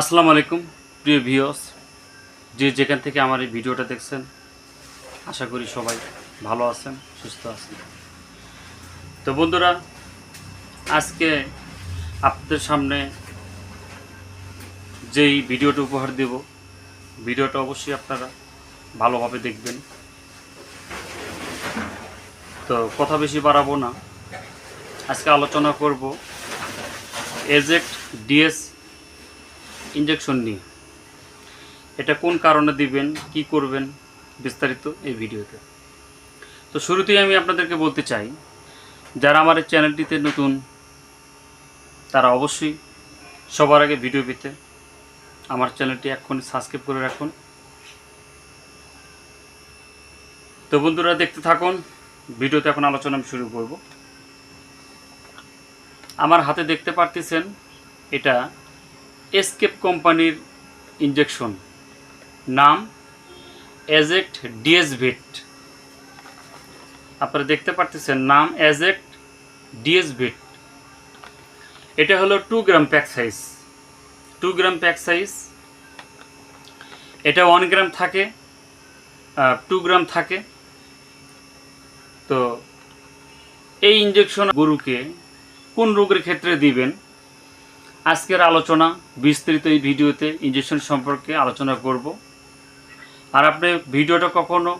আসসালামু আলাইকুম, প্রিয় ভিউস যে যেখান থেকে আমার এই ভিডিওটা দেখছেন, আশা করি সবাই ভালো আছেন, সুস্থ আছেন। তো বন্ধুরা, আজকে আপনাদের সামনে যেই ভিডিওটা উপহার দেব, ভিডিওটা অবশ্যই আপনারা ভালোভাবে দেখবেন। তো কথা বেশি বাড়াবো না। আজকে আলোচনা করব এজেক্ট ডিএস ইঞ্জেকশন নিয়ে। এটা কোন কারণে দিবেন, কি করবেন, বিস্তারিত এই ভিডিওতে। তো শুরুতেই আমি আপনাদেরকে বলতে চাই, যারা আমার এই চ্যানেলটিতে নতুন, তারা অবশ্যই সবার আগে ভিডিও পেতে আমার চ্যানেলটি এক্ষুনি সাবস্ক্রাইব করে রাখুন। তো বন্ধুরা দেখতে থাকুন, ভিডিওতে এখন আলোচনা আমি শুরু করব। আমার হাতে দেখতে পারতেছেন, এটা এসকেপ কোম্পানির ইঞ্জেকশন নাম এজেক্ট ডিএসভিট আপনারা দেখতে পারতেছেন, নাম এজেক্ট ডিএসভিট এটা হলো two gram pack size two gram pack size এটা ওয়ান গ্রাম থাকে টু গ্রাম থাকে। তো এই ইঞ্জেকশন গরুকে কোন রোগের ক্ষেত্রে দিবেন? আজকের আলোচনা, বিস্তৃত এই ভিডিওতে ইঞ্জেকশন সম্পর্কে আলোচনা করব। আর আপনি ভিডিওটা কখনো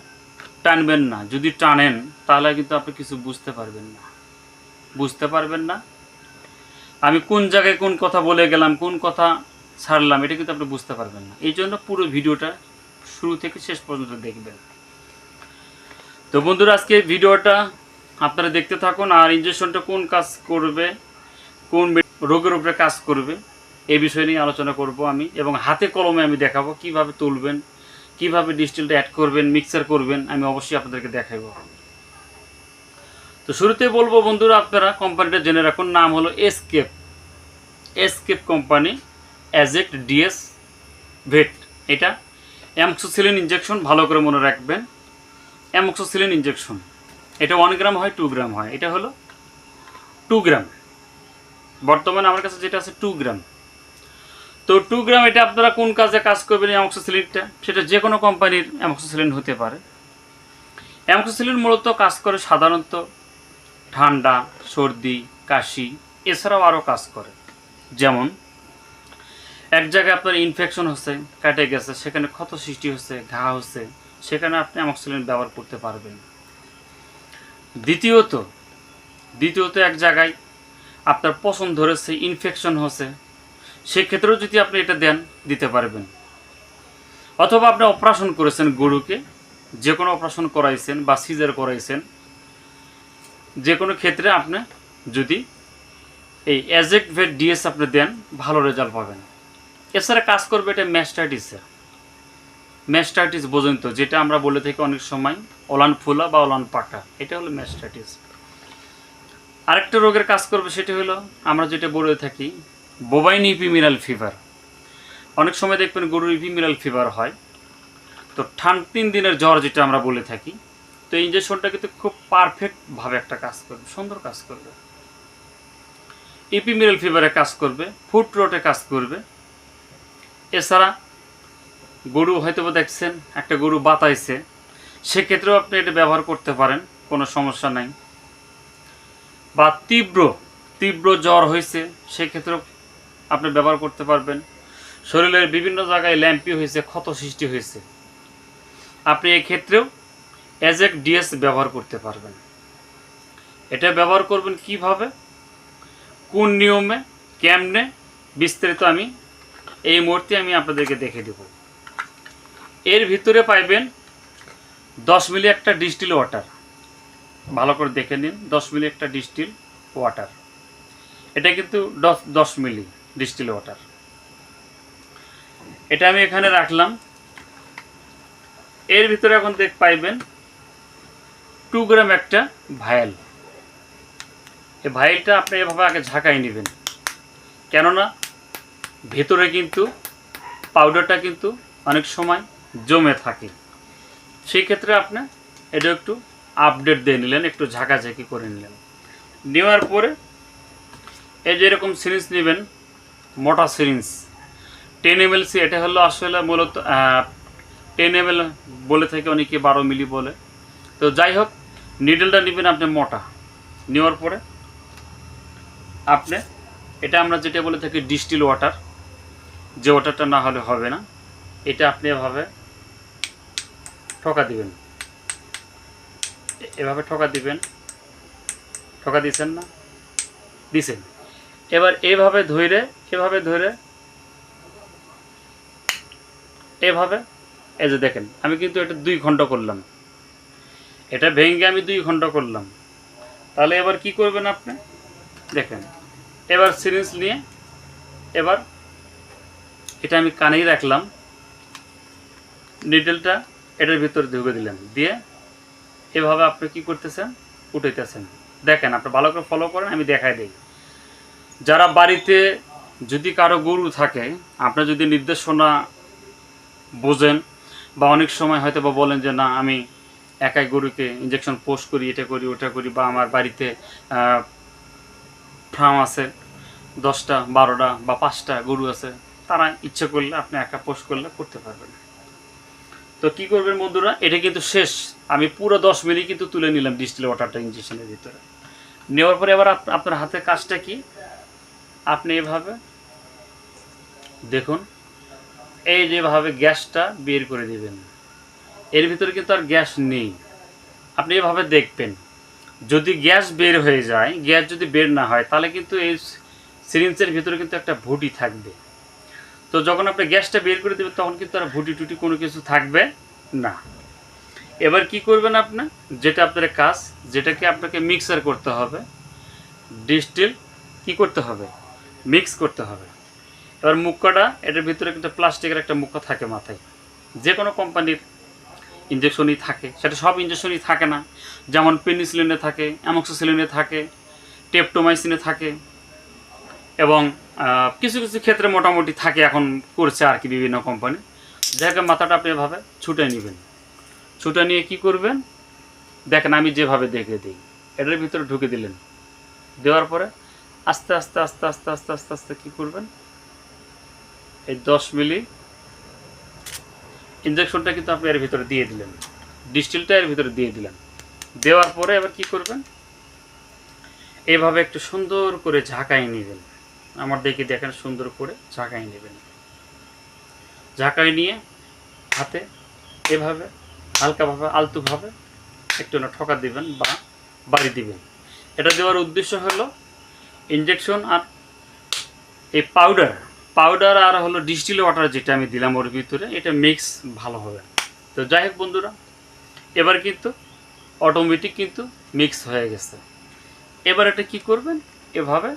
টানবেন না, যদি টানেন, তাহলে কিন্তু আপনি কিছু বুঝতে পারবেন না। বুঝতে পারবেন না? আমি কোন জায়গায় কোন কথা বলে গেলাম, কোন কথা ছাড়লাম, এটা কিন্তু আপনি বুঝতে পারবেন না। এই জন্য পুরো ভিডিওটা শুরু থেকে শেষ পর্যন্ত দেখবেন। তো বন্ধুরা, আজকে ভিডিওটা আপনারা দেখতে থাকুন, আর ইঞ্জেকশনটা কোন কাজ করবে, কোন রোগের উপরে কাজ করবে। এই বিষয় নিয়ে আলোচনা করব আমি এবং হাতে কলমে আমি দেখাবো কীভাবে তুলবেন, কীভাবে ডিস্টিলটা অ্যাড করবেন মিক্সার করবেন, আমি অবশ্যই আপনাদেরকে দেখাবো। তো শুরুতে বলব বন্ধুরা, আপনারা কোম্পানিটা জেনে রাখুন, নাম হলো এসকেপ এসকেপ কোম্পানি অ্যাজেক্ট ডিএস ভেট এটা অ্যামক্সোসিলিন ইঞ্জেকশন ভালো করে মনে রাখবেন। অ্যামক্সোসিলিন ইঞ্জেকশন এটা ওয়ান গ্রাম হয় টু গ্রাম হয়। এটা হলো টু গ্রাম বর্তমানে আমার কাছে যেটা আছে টু গ্রাম তো টু গ্রাম এটা আপনারা কোন কাজে কাজ করবেন অ্যামক্সোসিলিনটা সেটা যে কোনো কোম্পানির অ্যামক্সোসিলিন হতে পারে। অ্যামক্সোসিলিন মূলত কাজ করে সাধারণত ঠান্ডা, সর্দি, কাশি, এছাড়াও আরও কাজ করে। যেমন, এক জায়গায় আপনার ইনফেকশন হচ্ছে, কাটে গেছে, সেখানে ক্ষত সৃষ্টি হচ্ছে, ঘা হচ্ছে, সেখানে আপনি অ্যামক্সিলিন ব্যবহার করতে পারবেন। দ্বিতীয়ত দ্বিতীয়ত এক জায়গায় আপনার পছন্দ ধরেছে ইনফেকশন হচ্ছে, সেক্ষেত্রেও যদি আপনি এটা দেন, দিতে পারবেন। অথবা আপনি অপারেশন করেছেন গরুকে যে কোনো অপারেশন করাইছেন বা সিজার করাইছেন যে কোনো ক্ষেত্রে আপনি যদি এই অ্যাজেক্ট ভেট ডিএস আপনি দেন, ভালো রেজাল্ট পাবেন। এছাড়া কাজ করবে এটা ম্যাস্টাইটিসে ম্যাস্টাইটিস পর্যন্ত, যেটা আমরা বলে থাকি অনেক সময় ওলান ফুলা বা ওলান পাকা এটা হলো ম্যাস্টাইটিস আরেকটা রোগের কাজ করবে সেটি হলো, আমরা যেটা বলে থাকি, বোবাইন ইপিমিনাল ফিভার। অনেক সময় দেখবেন গরুর ইপিমিনাল ফিভার হয়। তো ঠান তিন দিনের জ্বর যেটা আমরা বলে থাকি, তো ইঞ্জেকশনটা কিন্তু খুব পারফেক্টভাবে একটা কাজ করবে, সুন্দর কাজ করবে। ইপিমিনাল ফিভারে কাজ করবে ফুট রোটে কাজ করবে। এছাড়া গরু হয়তো দেখছেন, একটা গরু বাতাইছে, সেক্ষেত্রেও আপনি এটা ব্যবহার করতে পারেন, কোনো সমস্যা নাই। বা তীব্র তীব্র জ্বর হয়েছে, সেক্ষেত্রেও আপনি ব্যবহার করতে পারবেন। শরীরের বিভিন্ন জায়গায় ল্যাম্পি হয়েছে, ক্ষত সৃষ্টি হয়েছে। আপনি এক্ষেত্রেও অ্যাজেক ডিএস ব্যবহার করতে পারবেন। এটা ব্যবহার করবেন কীভাবে? কোন নিয়মে? কেমনে? বিস্তারিত আমি এই মুহূর্তে আমি আপনাদেরকে দেখে দেব। এর ভিতরে পাইবেন দশ মিলি একটা ডিস্টিল ওয়াটার। ভালো করে দেখে নিন, দশ মিলি একটা ডিস্টিল ওয়াটার। এটা কিন্তু দশ দশ মিলি ডিস্টিল ওয়াটার। এটা আমি এখানে রাখলাম। এর ভিতরে এখন দেখ, পাইবেন টু গ্রাম একটা ভায়াল এই ভাইলটা আপনি এভাবে আগে ঝাঁকাই নেবেন। কেননা ভেতরে কিন্তু পাউডারটা কিন্তু অনেক সময় জমে থাকে। সেই ক্ষেত্রে আপনি এটা একটু আপডেট দিয়ে নিলেন, একটু ঝাঁকাঝাঁকি করে নিলেন। নেওয়ার পরে এই যে এরকম সিরিঞ্জ নেবেন, মোটা সিরিঞ্জ টেন এমএলসি এটা হলো আসলে মূলত টেন এমএল বলে থাকে অনেকে, বারো মিলি বলে। তো যাই হোক নিডলটা নেবেন আপনি মোটা। নেওয়ার পরে আপনি, এটা আমরা যেটা বলে থাকি ডিস্টিল ওয়াটার যে ওয়াটারটা না হলে হবে না, এটা আপনি এভাবে ঠকা দিবেন। এভাবে ঠকা দিবেন। ঠকা দিছেন না? দিছেন এবার এভাবে ধরে এভাবে ধরে এভাবে, এই যে দেখেন, আমি কিন্তু এটা দুই খণ্ড করলাম। এটা ভেঙে আমি দুই খণ্ড করলাম। তাহলে এবার কি করবেন আপনি? দেখেন, এবার সিরিঞ্জ নিয়ে এবার এটা আমি কানেই রাখলাম। নিডেলটা এটার ভিতরে ঢুকে দিলাম। দিয়ে এভাবে আপনি কি করতেছেন? উঠাইতেছেন। দেখেন, আপনি ভালো করে ফলো করেন, আমি দেখাই দিই। যারা বাড়িতে যদি কারও গরু থাকে আপনার যদি নির্দেশনা বোঝেন বা অনেক সময় হয়তো বা বলেন যে, না, আমি একাই গরুকে ইঞ্জেকশন পোস্ট করি, এটা করি, ওটা করি, বা আমার বাড়িতে ফার্ম আছে, দশটা, বারোটা বা পাঁচটা গরু আছে, তারা ইচ্ছে করলে আপনি একা পোস্ট করলে করতে পারবেন তো কি করবেন বন্ধুরা? এটা কিন্তু শেষ। আমি পুরো দশ মিনিট কিন্তু তুলে নিলাম ডিস্টিল ওয়াটারটা ইঞ্জেকশনের ভিতরে। নেওয়ার পরে এবার আপ- আপনার হাতের কাজটা কি? আপনি এভাবে দেখুন, এই যেভাবে গ্যাসটা বের করে দিবেন। এর ভিতরে কিন্তু আর গ্যাস নেই। আপনি এভাবে দেখবেন। যদি গ্যাস বের হয়ে যায়, গ্যাস যদি বের না হয়, তাহলে কিন্তু এই সিরিঞ্জের ভিতরে কিন্তু একটা ভুটি থাকবে। তো যখন আপনি গ্যাসটা বের করে দেবেন, তখন কিন্তু আর ভুটি টুটি কোনো কিছু থাকবে না। এবার কি করবেন আপনি? যেটা আপনার কাজ, যেটাকে আপনাকে মিক্সার করতে হবে ডিস্টিল কি করতে হবে? মিক্স করতে হবে। এবার মুক্কাটা, এটার ভিতরে কিন্তু প্লাস্টিকের একটা মুক্কা থাকে মাথায়। যে কোনো কোম্পানির ইঞ্জেকশনই থাকে। সেটা সব ইঞ্জেকশনই থাকে না। যেমন পেনিসিলিনে থাকে অ্যামক্সিসিলিনে থাকে টেপটোমাইসিনে থাকে, এবং কিছু কিছু ক্ষেত্রে মোটামুটি থাকে এখন করছে আর কি বিভিন্ন কোম্পানি যাকে মাথাটা আপনি এভাবে ছুটে নেবেন। ছুটে নিয়ে কি করবেন? দেখেন, আমি যেভাবে দেখে দিই। এটার ভিতরে ঢুকে দিলেন। দেওয়ার পরে আস্তে আস্তে আস্তে আস্তে আস্তে আস্তে আস্তে কী করবেন? এই দশ মিলি ইঞ্জেকশনটা কিন্তু আপনি এর ভিতরে দিয়ে দিলেন। ডিস্টিলটা এর ভিতরে দিয়ে দিলেন। দেওয়ার পরে এবার কি করবেন? এভাবে একটু সুন্দর করে ঝাঁকাই নেবেন আমার দেখে দেখেন সুন্দর করে ঝাঁকাই নেবেন। ঝাঁকাই নিয়ে হাতে এভাবে, হালকাভাবে, আলতুভাবে একটু না ঠকা দিবেন বা বাড়ি দিবেন। এটা দেওয়ার উদ্দেশ্য হলো ইঞ্জেকশন আর এই পাউডার পাউডার আর হলো ডিস্টিল ওয়াটার যেটা আমি দিলাম ওর ভিতরে, এটা মিক্স ভালো হবে। তো যাই হোক বন্ধুরা, এবার কিন্তু অটোমেটিক কিন্তু মিক্স হয়ে গেছে। এবার এটা কি করবেন? এভাবে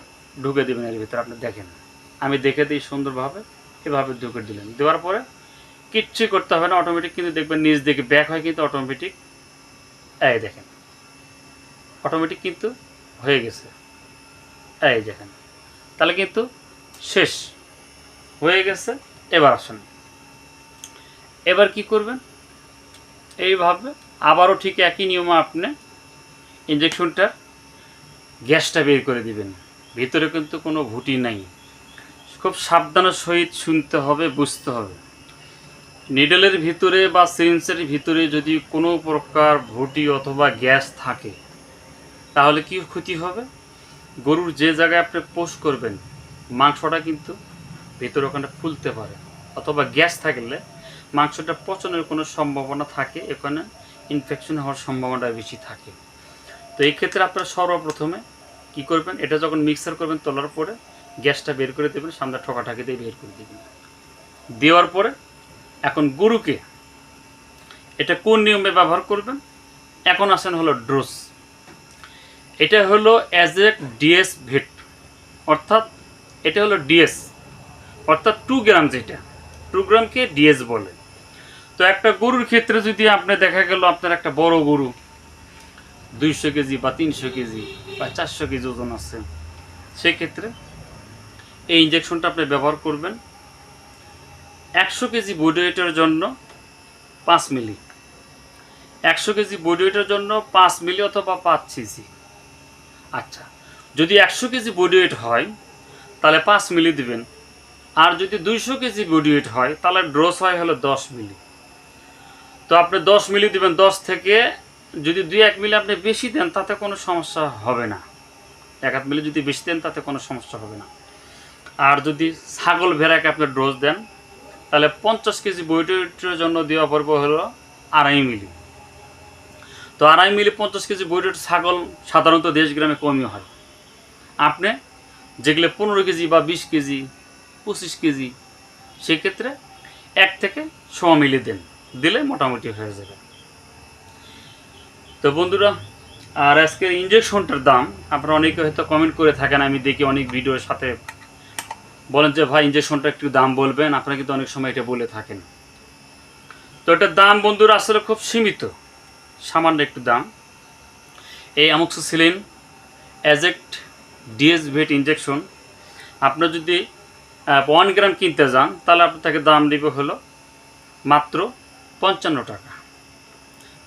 ঢুকে দেবেন এর ভিতরে, আপনি দেখেন। আমি দেখে দিই সুন্দরভাবে, এভাবে ঢুকে দিলেন। দেওয়ার পরে কিচ্ছু করতে হবে না অটোমেটিক কিন্তু দেখবেন নিজ দিকে ব্যাক হয় কিন্তু অটোমেটিক এই দেখেন অটোমেটিক কিন্তু হয়ে গেছে। এই দেখেন, তাহলে কিন্তু শেষ। হয়ে গেছে, এবার আসুন। এবার কি করবেন? এইভাবে আবারও ঠিক একই নিয়মে আপনি ইঞ্জেকশনটার গ্যাসটা বের করে দিবেন। ভিতরে কিন্তু কোনো ভুটি নাই। খুব সাবধানের সহিত শুনতে হবে, বুঝতে হবে। নিডেলের ভিতরে বা সিরিঞ্জের ভিতরে যদি কোনো প্রকার ভুটি অথবা গ্যাস থাকে, তাহলে কি ক্ষতি হবে? গরুর যে জায়গায় আপনি পোষ করবেন, মাংসটা কিন্তু ভিতরে ওখানে ফুলতে পারে। অথবা গ্যাস থাকলে মাংসটা পচনের কোনো সম্ভাবনা থাকে, এখানে ইনফেকশন হওয়ার সম্ভাবনা বেশি থাকে। তো এই ক্ষেত্রে আপনারা সর্বপ্রথমে কি করবেন? এটা যখন মিক্সার করবেন তোলার পরে গ্যাসটা বের করে দেবেন, সামনে ঠকাঠাকি দিয়ে বের করে দেবেন। দেওয়ার পরে এখন গরুকে এটা কোন নিয়মে ব্যবহার করবেন? এখন আসেন হলো ড্রোস এটা হলো অ্যাজ এ ডিএস ভেট অর্থাৎ এটা হলো ডিএস অর্থাৎ টু গ্রাম যেটা। টু গ্রামকে ডিএস বলে। তো একটা গরুর ক্ষেত্রে যদি আপনি দেখা গেল আপনার একটা বড় গরু দুইশো কেজি বা তিনশো কেজি বা চারশো কেজি ওজন আছে। সেক্ষেত্রে এই ইঞ্জেকশনটা আপনি ব্যবহার করবেন একশো কেজি বডি ওয়েটের জন্য পাঁচ মিলি একশো কেজি বডি ওয়েটের জন্য পাঁচ মিলি অথবা পাঁচ সিসি আচ্ছা যদি একশো কেজি বডি ওয়েট হয়, তাহলে পাঁচ মিলি দিবেন। আর যদি দুইশো কেজি বডি ওয়েট হয়, তাহলে ড্রোস হয় হলো দশ মিলি তো আপনি দশ মিলি দিবেন, দশ থেকে যদি দুই এক মিলে আপনি বেশি দেন, তাতে কোনো সমস্যা হবে না। এক হাত মিলে যদি বেশি দেন, তাতে কোনো সমস্যা হবে না। আর যদি ছাগল ভেড়াকে আপনি ডোজ দেন, তাহলে পঞ্চাশ কেজি বইটের জন্য দেওয়া পর্ব হলো আড়াই মিলি। তো আড়াই মিলি পঞ্চাশ কেজি বইটের ছাগল সাধারণত দেশ গ্রামে কমই হয়। আপনি যেগুলো পনেরো কেজি বা বিশ কেজি, পঁচিশ কেজি, সেক্ষেত্রে এক থেকে ছ মিলি দেন। দিলে মোটামুটি হয়ে যাবে। তো বন্ধুরা, আর আজকের ইঞ্জেকশনটার দাম, আপনারা অনেকে হয়তো কমেন্ট করে থাকেন, আমি দেখি অনেক ভিডিওর সাথে। বলেন যে, ভাই ইঞ্জেকশনটা একটু দাম বলবেন? আপনারা কিন্তু অনেক সময় এটা বলে থাকেন। তো এটার দাম বন্ধুরা আসলে খুব সীমিত। সামান্য একটু দাম। এই অ্যামোক্সিসিলিন অ্যাজেক্ট ডিএস ভেট ইঞ্জেকশন আপনার যদি ওয়ান গ্রাম কিনতে যান, তাহলে আপনার তাকে দাম দেবে হলো মাত্র পঞ্চান্ন টাকা।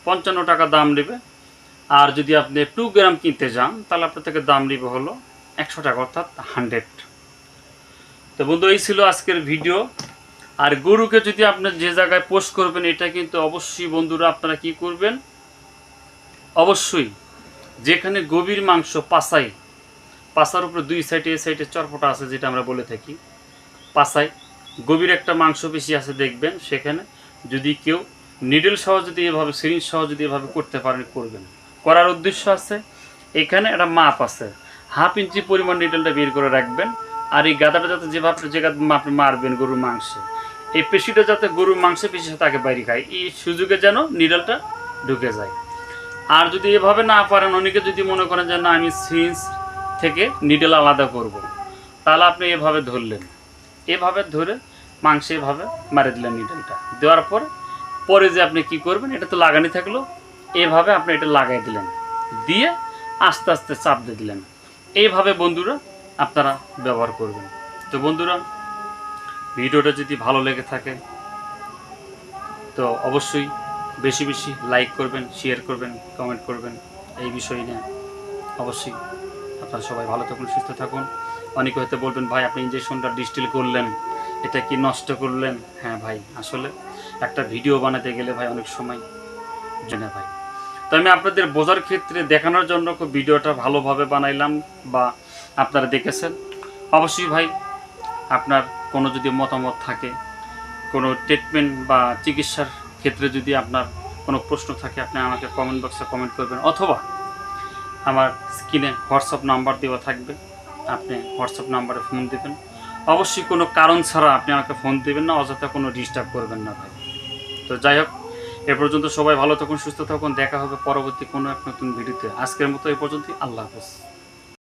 পঞ্চান্ন টাকা দাম নেবে আর যদি আপনি টু গ্রাম কিনতে যান, তাহলে আপনার থেকে দাম নেবে হলো একশো টাকা, অর্থাৎ হান্ড্রেড তো বন্ধু, এই ছিল আজকের ভিডিও আর গরুকে যদি আপনার যে জায়গায় পোস্ট করবেন, এটা কিন্তু অবশ্যই বন্ধুরা আপনারা কি করবেন? অবশ্যই যেখানে গভীর মাংস, পাসাই, পাসার উপরে দুই সাইডে এই সাইডে চরপটা আছে যেটা আমরা বলে থাকি। পাসাই, গভীর একটা মাংস বেশি আছে দেখবেন সেখানে। যদি কেউ নিডল সহ যদি এভাবে সিরিঞ্জ সহ যদি এভাবে করতে পারেন, করবেন। করার উদ্দেশ্য আছে। এখানে একটা মাপ আছে। হাফ ইঞ্চি পরিমাণ নিডলটা বের করে রাখবেন। আর এই গাদাটা যাতে যেভাবে যে আপনি মারবেন গরুর মাংসে। এই পেশিটা যাতে গরুর মাংসে পেশি তাকে বাইরে খায়, এই সুযোগে যেন নিডলটা ঢুকে যায়। আর যদি এভাবে না পারেন, অনেকে যদি মনে করেন যে, না, আমি সিরিঞ্জ থেকে নিডল আলাদা করব। তাহলে আপনি এভাবে ধরলেন। এভাবে ধরে মাংসে এভাবে মারে দিলেন নিডলটা। দেওয়ার পর, পরে যে আপনি কি করবেন, এটা তো লাগানি থাকল। এভাবে আপনি এটা লাগাই দিলেন। দিয়ে আস্তে আস্তে চাপ দিয়ে দিলেন। এইভাবে বন্ধুরা আপনারা ব্যবহার করবেন। তো বন্ধুরা, ভিডিওটা যদি ভালো লেগে থাকে, তো অবশ্যই বেশি বেশি লাইক করবেন, শেয়ার করবেন, কমেন্ট করবেন। এই বিষয় নিয়ে অবশ্যই আপনারা সবাই ভালো থাকুন, সুস্থ থাকুন। অনেকে হয়তো বলবেন, ভাই, আপনি ইঞ্জেকশনটা ডিস্টিল করলেন। এটা কি নষ্ট করলেন? হ্যাঁ ভাই, আসলে একটা ভিডিও বানাতে গেলে ভাই অনেক সময় জেনে ভাই। তো আমি আপনাদের বোঝার ক্ষেত্রে দেখানোর জন্য ভিডিওটা ভালোভাবে বানাইলাম বা আপনারা দেখেছেন। অবশ্যই ভাই, আপনার কোনো যদি মতামত থাকে, কোনো ট্রিটমেন্ট বা চিকিৎসার ক্ষেত্রে যদি আপনার কোনো প্রশ্ন থাকে, আপনি আমাকে কমেন্ট বক্সে কমেন্ট করবেন অথবা আমার স্ক্রিনে হোয়াটসঅ্যাপ নাম্বার দেওয়া থাকবে, আপনি হোয়াটসঅ্যাপ নাম্বারে ফোন দেবেন। অবশ্যই কোনো কারণ ছাড়া আপনি আমাকে ফোন দেবেন না, অযথা কোনো ডিস্টার্ব করবেন না ভাই। তো যাই হোক এ পর্যন্ত সবাই ভালো থাকুন, সুস্থ থাকুন। দেখা হবে পরবর্তী কোনো এক নতুন ভিডিওতে। আজকের মতো এ পর্যন্তই। আল্লাহ হাফেজ।